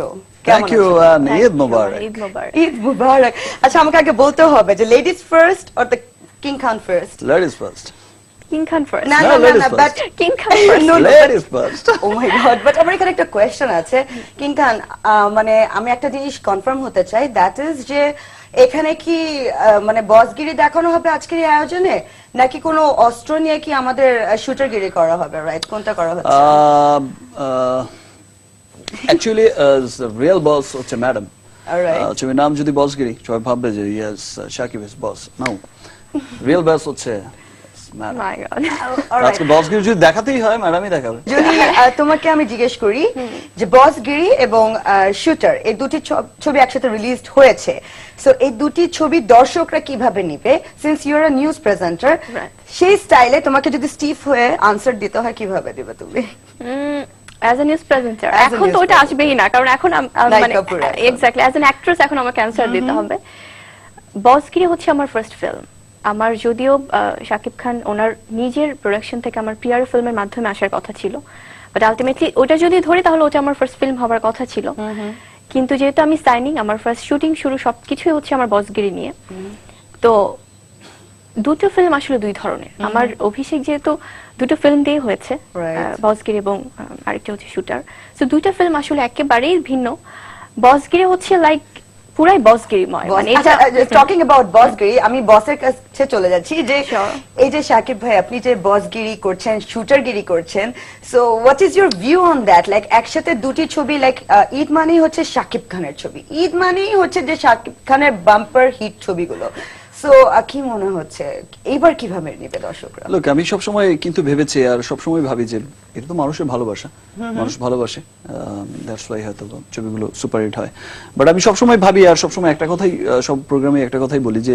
Show thank you Eid মোবারক ঈদ মোবারক ঈদ মুবারক আচ্ছা আমাকে আগে বলতে হবে যে ladies first or the king Khan first ladies first king Khan first না না না ladies না first. But king Khan first No, no, ladies first oh my god but আমার এখানে একটা কোয়েশ্চেন আছে। কিং খান মানে আমি একটা জিনিস কনফার্ম হতে চাই দ্যাট ইজ যে এখানে কি আহ, মানে বসগিরি দেখানো হবে আজকের এই আয়োজনে? নাকি কোনো অস্ত্র নিয়ে কি আমাদের শুটারগিরি করা হবে রাইট কোনটা করা হচ্ছে? Um, অ্যাকচুয়ালি রিয়েল বস হচ্ছে ম্যাডাম ছবির নাম যদি বসগিরি সবাই ভাববে যে yes Shakib is boss now real boss হচ্ছে. আজকে বসগিরি যদি দেখাতেই হয় ম্যাডামই দেখাবে। যদি তোমাকে আমি জিজ্ঞেস করি যে বসগিরি এবং শুটার এই দুটি ছবি একসাথে রিলিজ হয়েছে। সো এই দুটি ছবি দর্শকরা কীভাবে নিবে? Since you are news presenter. সেই স্টাইলে তোমাকে যদি স্টিফ হয়ে আনসার দিতে হয় কীভাবে দিবে তুমি? অ্যাজ এ নিউজ প্রেজেন্টার এখন তো ওটা আসবেই না কারণ এখন মানে এক্স্যাক্টলি অ্যাজ এন অ্যাক্ট্রেস এখন আমাকে অ্যান্সার দিতে হবে। বসগিরি হচ্ছে আমার ফার্স্ট ফিল্ম আমার যদিও শাকিব খান ওনার নিজের প্রোডাকশন থেকে আমার পিআর ফিল্মের মাধ্যমে আসার কথা ছিল। বাট আলটিমেটলি ওটা যদি ধরি তাহলে ওটা আমার ফার্স্ট ফিল্ম হওয়ার কথা ছিল। কিন্তু যেহেতু আমি সাইনিং আমার ফার্স্ট শুটিং শুরু সবকিছুই হচ্ছে আমার বসগিরি নিয়ে। তো দুটো ফিল্ম আসলে দুই ধরনের। আমার অভিষেক যেহেতু দুটো ফিল্ম দিয়ে হয়েছে বসগিরি এবং আরেকটা হচ্ছে শুটার। তো দুইটা ফিল্ম আসলে একেবারেই ভিন্ন। বসগিরি হচ্ছে লাইক পুরাই বসগিরিময়। মানে আচ্ছা এটা টকিং অ্যাবাউট বসগিরি আমি বসের কাছে চলে যাচ্ছি যে এই যে শাকিব ভাই আপনি যে বসগিরি করছেন শুটারগিরি করছেন so what is your view on that like একসাথে দুটি ছবি লাইক ঈদ মানেই হচ্ছে শাকিব খানের ছবি। ঈদ মানেই হচ্ছে যে শাকিব খানের বাম্পার হিট ছবিগুলো। সো কি মনে হচ্ছে? এইবার কীভাবে নেবে দর্শকরা? লোক আমি সবসময় কিন্তু ভেবেছি আর সবসময় ভাবি যে এটা তো মানুষের ভালোবাসা। মানুষ ভালোবাসে। দ্যাটস ওয়াই হয়তো ছবিগুলো সুপার হিট হয়। বাট আমি সবসময় ভাবি আর সবসময় একটা কথাই সব প্রোগ্রামে একটা কথাই বলি যে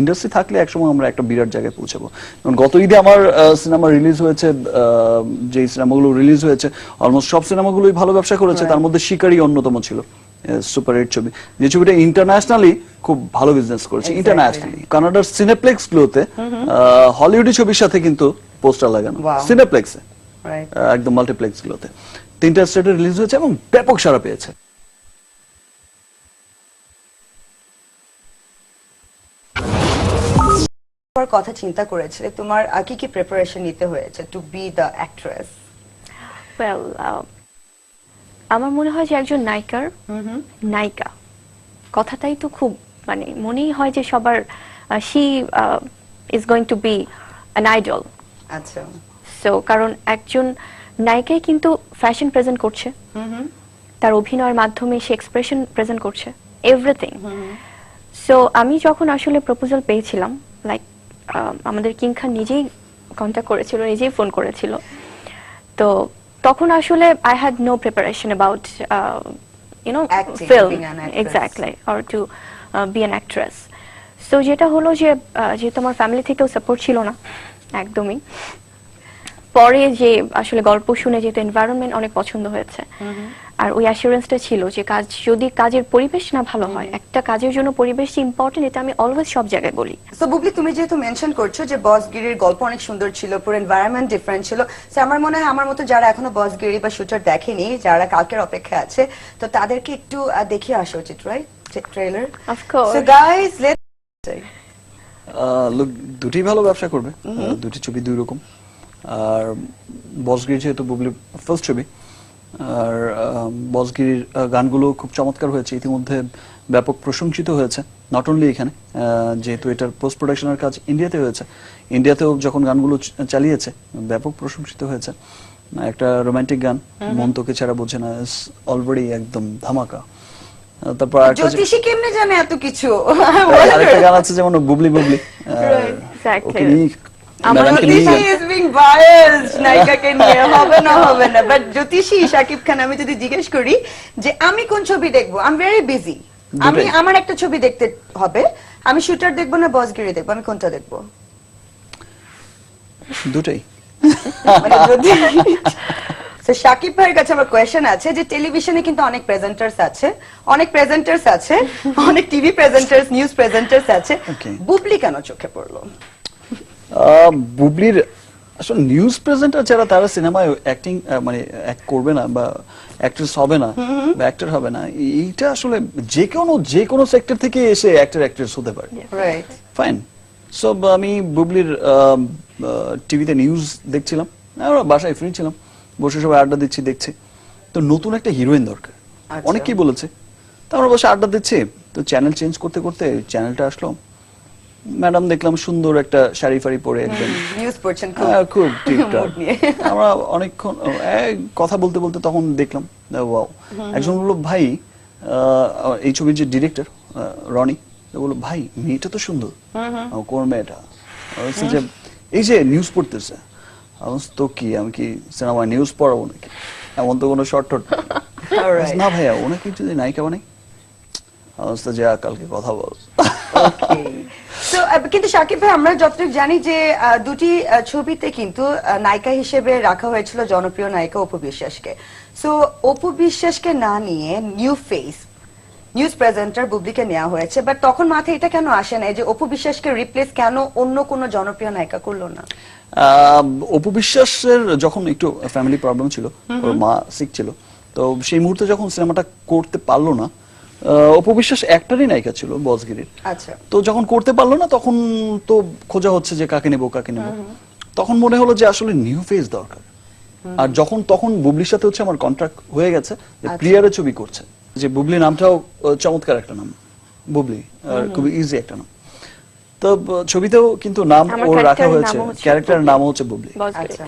ইন্ডাস্ট্রি থাকলে একসময় আমরা একটা বিরাট জায়গায় পৌঁছাবো। কারণ গত ঈদে আমার সিনেমা রিলিজ হয়েছে যে সিনেমাগুলো রিলিজ হয়েছে অলমোস্ট সব সিনেমাগুলোই ভালো ব্যবসা করেছে তার মধ্যে শিকারই অন্যতম ছিল। সুপার হিট ছবি। যে ছবিটা ইন্টারন্যাশনালি খুব ভালো বিজনেস করেছে ইন্টারন্যাশনালি কানাডার সিনেপ্লেক্স গুলোতে হলিউডি ছবির সাথে কিন্তু পোস্টার লাগানো. সিনেপ্লেক্সে একদম মাল্টিপ্লেক্স গুলোতে। তিনটা স্টেটে রিলিজ হয়েছে এবং ব্যাপক সারা পেয়েছে। কথা চিন্তা করেছিলে তোমার কি কি প্রিপারেশন নিতে হয়েছে to be the actress well আমার মনে হয় যে একজন নায়িকার নায়িকা। কথাটাই তো খুব মানে মনেই হয় যে সবার she is going to be an idol আচ্ছা। সো কারণ একজন নায়িকাই কিন্তু ফ্যাশন প্রেজেন্ট করছে। তার অভিনয়ের মাধ্যমে সে এক্সপ্রেশন প্রেজেন্ট করছে। এভরিথিং সো আমি যখন আসলে প্রপোজাল পেয়েছিলাম লাইক আমাদের কিং খান নিজেই কন্ট্যাক্ট করেছিল নিজেই ফোন করেছিল। তো তখন আসলে I had no preparation about you know no film exactly or to be an actress so যেটা হলো যে যেহেতু আমার ফ্যামিলি থেকেও সাপোর্ট ছিল না একদমই পরে যে আসলে গল্প শুনে যেহেতু এনভায়রনমেন্ট অনেক পছন্দ হয়েছে আর ওই অ্যাসুরেন্সটা ছিল যে কাজ যদি কাজের পরিবেশ না ভালো হয় একটা কাজের জন্য পরিবেশ ইম্পর্টেন্ট এটা আমি অলওয়েজ সব জায়গায় বলি। সো বুবলি তুমি যেহেতু মেনশন করছ যে বসগিরির গল্প অনেক সুন্দর ছিল পুরো এনভায়রনমেন্ট ডিফারেন্ট ছিল সো আমার মনে হয় আমার মতো যারা এখনও বসগিরি বা শুটার দেখেনি যারা কালকের অপেক্ষা আছে তো তাদেরকে একটু দেখিয়ে আসা উচিত right trailer Of course. So guys let look দুটি ভালো ব্যবসা করবে দুটি ছবি দুই রকম। আর বসগিরি যেহেতু বুবলির ফার্স্ট ছবি আর আহ, গানগুলো খুব চমৎকার হয়েছে ইতিমধ্যে ব্যাপক প্রশংসিত হয়েছে নট অনলি এখানে যেহেতু এটার পোস্ট প্রোডাকশনের কাজ ইন্ডিয়াতে হয়েছে ইন্ডিয়াতেও যখন গানগুলো চালিয়েছে ব্যাপক প্রশংসিত হয়েছে একটা রোমান্টিক গান মন তোকে ছাড়া বোঝে না অলরেডি একদম ধামাকা। তারপর জ্যোতিষী কেমনে জানে এত কিছু? আরেকটা গান আছে যেমন বুবলি বুবলি ওকে আমি যদি জিজ্ঞেস করি যে আমি কোন ছবি দেখব? আই ভেরি বিজি আমি আমার একটা ছবি দেখতে হবে। আমি শুটার দেখব না বসগিরি দেখব? আমি কোনটা দেখব? দুটাই। মানে শাকিব ভাইয়ের কাছে আমার কোয়েশ্চেন আছে যে টেলিভিশনে কিন্তু অনেক প্রেজেন্টার্স আছে। অনেক প্রেজেন্টার্স আছে। অনেক টিভি প্রেজেন্টার্স নিউজ প্রেজেন্টার্স আছে. বুবলি কেন চোখে পড়ল? বুবলির আসলে নিউজ প্রেজেন্টার যারা তারা সিনেমায় অ্যাক্টিং মানে act করবে না বা অ্যাক্ট্রেস হবে না বা অ্যাক্টর হবে না। এইটা আসলে যে কোনো যে কোনো সেক্টর থেকে এসে অ্যাক্টর অ্যাক্ট্রেস হতে পারে। রাইট ফাইন সো আমি বুবলির টিভিতে নিউজ দেখছিলাম। আমরা বাসায় ফ্রি ছিলাম। বসে সবাই আড্ডা দিচ্ছি দেখছি। তো নতুন একটা হিরোইন দরকার। আচ্ছা। অনেকেই বলেছে। তো আমরা বসে আড্ডা দিচ্ছি। তো চ্যানেল চেঞ্জ করতে করতে চ্যানেলটা আসলো। ম্যাডাম দেখলাম সুন্দর একটা শাড়ি ফাড়ি পরে একদম। নিউজ পড়ছেন খুব। হ্যাঁ, খুব ঠিকঠাক। আমরা অনেকক্ষণ কথা বলতে বলতে তখন দেখলাম ওয়াও একজন বলল ভাই এই ছবির যে ডিরেক্টর রনি তো বলল ভাই মেয়েটা তো সুন্দর। কোন মেয়েটা? যে এই যে নিউজ পড়তেছে। তো কি আমি কি সিনেমায় নিউজ পড়াবো নাকি? এমন তো কোনো শর্ট টট. না ভাইয়া ওনাকে যদি নায়িকা বানাই? বলছি, যা কালকে কথা বল। কিন্তু সাকিব ভাই আমরা যতটুকু জানি যে দুটি ছবিতে কিন্তু নায়িকা হিসেবে রাখা হয়েছিল জনপ্রিয় নায়িকা অপু বিশ্বাসকে। সো অপু বিশ্বাসকে না নিয়ে নিউ ফেস নিউজ প্রেজেন্টার বুবলিকে নেওয়া হয়েছে। বাট তখন মাথায় এটা কেন আসে না যে অপু বিশ্বাসকে রিপ্লেস কেন অন্য কোনো জনপ্রিয় নায়িকা করল না? অপু বিশ্বাসের যখন একটু ফ্যামিলি প্রবলেম ছিল ওর মা সিক ছিল তো সেই মুহূর্তে যখন সিনেমাটা করতে পারল না আহ, অপু বিশ্বাস একটারই নায়িকা ছিল বসগিরির। আচ্ছা। তো যখন করতে পারল না তখন তো খোঁজা হচ্ছে যে কাকে নেব কাকে নেব। তখন মনে হলো যে আসলে নিউ ফেস দরকার। আর যখন তখন বুবলির সাথে হচ্ছে আমার কন্ট্রাক্ট হয়ে গেছে যে আচ্ছা। প্রিয়ারে ছবি করছে। যে বুবলি নামটাও চমৎকার একটা নাম বুবলি আর খুবই ইজি একটা নাম। তো ছবিতেও কিন্তু নাম ওর রাখা হয়েছে নামও হচ্ছে ক্যারেক্টারের নাম হচ্ছে বুবলি। আচ্ছা।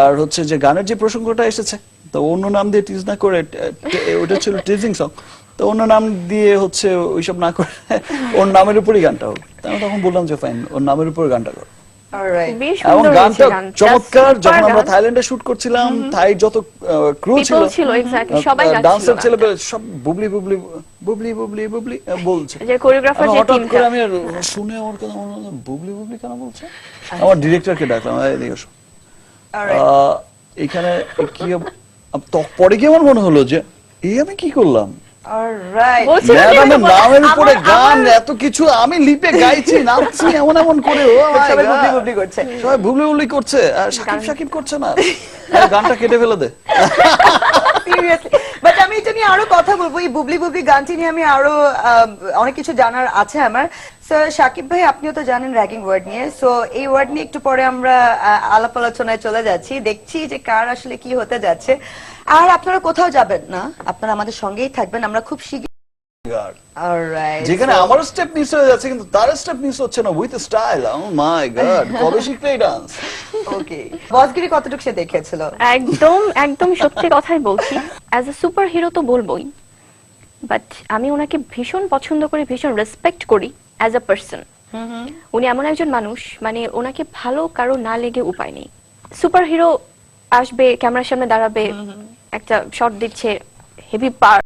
আর হচ্ছে যে গানের যে প্রসঙ্গটা এসেছে তো অন্য নাম দিয়ে টিজ না করে ওটা ছিল টিজিং সং তো অন্য নাম দিয়ে হচ্ছে ওইসব না করে ওর নামের উপরই গানটা হোক। আমি তখন বললাম যে ফাইন ওর নামের উপর গানটা করো। অলরাইট এবং গানটা চমৎকার যখন আমরা থাইল্যান্ডে শুট করছিলাম থাই যত ক্রু ছিল ডান্সার সব বুবলি বুবলি বুবলি বুবলি বুবলি বলছে। আমি হঠাৎ করে আমি শুনে ওর কথা বুবলি বুবলি কেন বলছে? আমার ডিরেক্টরকে ডাকলাম এদিকে আহ, এখানে কি পরে কি আমার মনে হলো যে এই আমি কি করলাম? আমি নামের উপরে গান এত কিছু আমি লিপে গাইছি নাচছি এমন এমন করে ও সবাই God! বুবলি বুবলি করছে। সবাই বুবলি বুবলি করছে সাকিব সাকিব করছে না। গানটা কেটে ফেলে দে। বাট আমি এটা নিয়ে আরও কথা বলব এই বুবলি বুবলি গানটি নিয়ে আমি আরও আহ, অনেক কিছু জানার আছে আমার। সাকিব ভাই আপনিও তো জানেন র্যাগিং ওয়ার্ড নিয়ে। সো এই ওয়ার্ড নিয়ে একটু পরে আমরা আহ, আলাপ আলোচনায় চলে যাচ্ছি। দেখছি যে কার আসলে কি হতে যাচ্ছে। আর আপনারা কোথাও যাবেন না। আপনারা আমাদের সঙ্গেই থাকবেন আমরা খুব শীঘ্র God. যেখানে আমার স্টেপ মিস হয়ে যাচ্ছে কিন্তু তার স্টেপ মিস হচ্ছে না with style oh my god কবে শিখলে ডান্স ওকে বসগিরি কতটুকু সে দেখেছিল? একদম একদম সত্যি কথাই বলছি। অ্যাজ এ সুপার হিরো তো বলবোই বাট আমি ওনাকে ভীষণ পছন্দ করি ভীষণ রেসপেক্ট করি অ্যাজ আ পার্সন উনি এমন একজন মানুষ মানে ওনাকে ভালো কারও না লেগে উপায় নেই। সুপার হিরো আসবে ক্যামেরার সামনে দাঁড়াবে। একটা শট দিচ্ছে হেভি পার